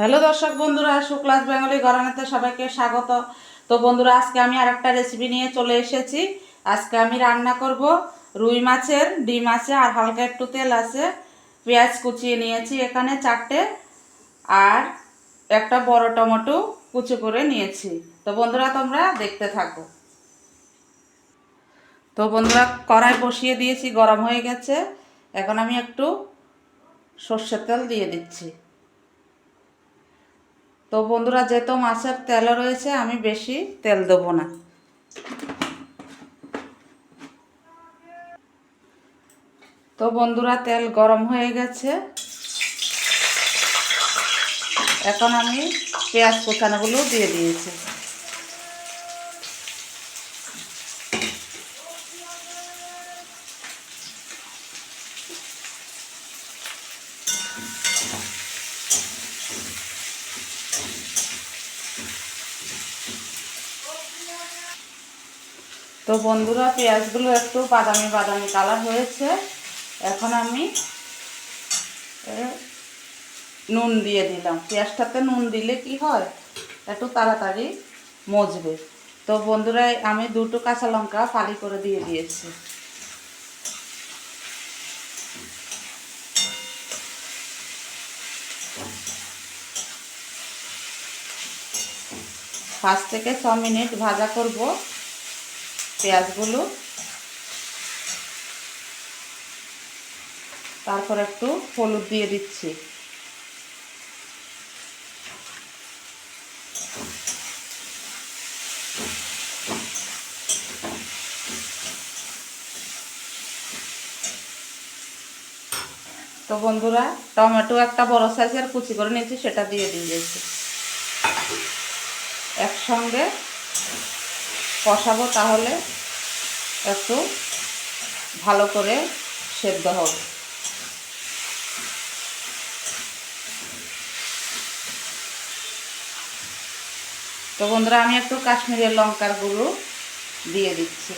Hello দর্শক বন্ধুরা, Shuklas Bengali গরমেতে সবাইকে স্বাগত। তো বন্ধুরা, আজকে আমি আরেকটা রেসিপি নিয়ে চলে এসেছি। আজকে আমি রান্না করব রুই মাছের, ডিম আছে আর হালকা একটু তেল আছে। পেঁয়াজ কুচিয়ে নিয়েছি এখানে চারটে আর একটা বড় টমেটো কুচি করে নিয়েছি। তো বন্ধুরা, তোমরা দেখতে থাকো। তো বন্ধুরা, কড়াই বসিয়ে দিয়েছি, গরম হয়ে গেছে। এখন আমি একটু সর্ষের তেল দিয়ে দিচ্ছি। তো বন্ধুরা, যেহেতু মাছের তেল রয়েছে, আমি বেশি তেল দেব না। তো বন্ধুরা, তেল গরম হয়ে গেছে। এখন আমি পেঁয়াজ কোচানোগুলো দিয়ে দিয়েছি। তো বন্ধুরা, পেঁয়াজগুলো একটু বাদামি বাদামি কালার হয়েছে। এখন আমি নুন দিয়ে দিলাম। পেঁয়াজটাতে নুন দিলে কি হয়? একটু তাড়াতাড়ি মজবে। তো বন্ধুরা, আমি দুটো কাঁচা লঙ্কা ফালি করে দিয়ে দিয়েছি। পাঁচ থেকে ছ মিনিট ভাজা করব। পেঁয়াজগুলো। তারপর একটু হলুদ দিয়ে দিচ্ছি। তো বন্ধুরা, টমেটো একটা বড় সাইজের কুচি করে নিয়েছি, সেটা দিয়ে দিয়েছি। একসঙ্গে কষাবো তাহলে একটু ভালো করে সেদ্ধ হবে। তো বন্ধুরা, আমি একটু কাশ্মীরের লঙ্কার গুঁড়ো দিয়ে দিচ্ছি।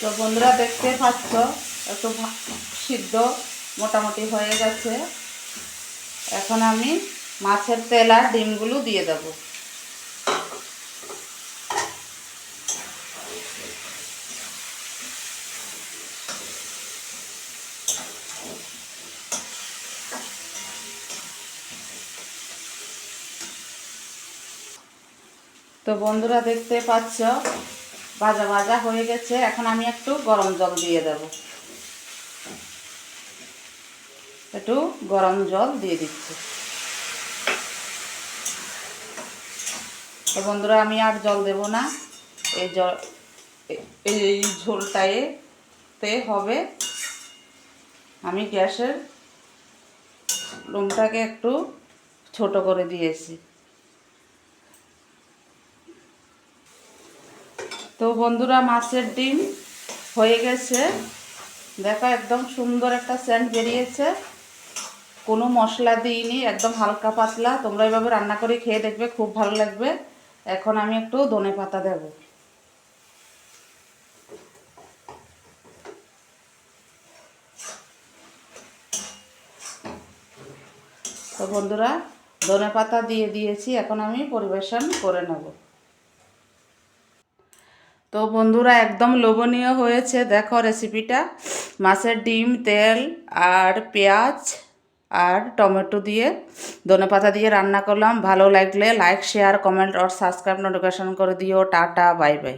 তো বন্ধুরা দেখতে পাচ্ছ একটু সিদ্ধ মোটামুটি হয়ে গেছে। এখন আমি মাছের তেল আর ডিমগুলো দিয়ে দেব। তো বন্ধুরা দেখতে পাচ্ছ ভাজা ভাজা হয়ে গেছে। এখন আমি একটু গরম জল দিয়ে দেব। একটু গরম জল দিয়ে দিচ্ছি। তো বন্ধুরা, আমি আর জল দেব না। এই জল এই ঝোলটায় তে হবে। আমি গ্যাসের রুমটাকে একটু ছোট করে দিয়েছি। তো বন্ধুরা, মাছের ডিম হয়ে গেছে। দেখো, একদম সুন্দর একটা সেন্ট বেরিয়েছে। কোনো মশলা দিইনি, একদম হালকা পাতলা। তোমরা এভাবে রান্না করে খেয়ে দেখবে, খুব ভালো লাগবে। এখন আমি একটু ধনে পাতা দেব। তো বন্ধুরা, ধনে পাতা দিয়ে দিয়েছি। এখন আমি পরিবেশন করে নেব। তো বন্ধুরা, একদম লোভনীয় হয়েছে। দেখো রেসিপিটা মাছের ডিম, তেল আর পেঁয়াজ আর টমেটো দিয়ে ধনে পাতা দিয়ে রান্না করলাম। ভালো লাগলে লাইক শেয়ার কমেন্ট আর সাবস্ক্রাইব নোটিফিকেশন করে দিও। Tata bye bye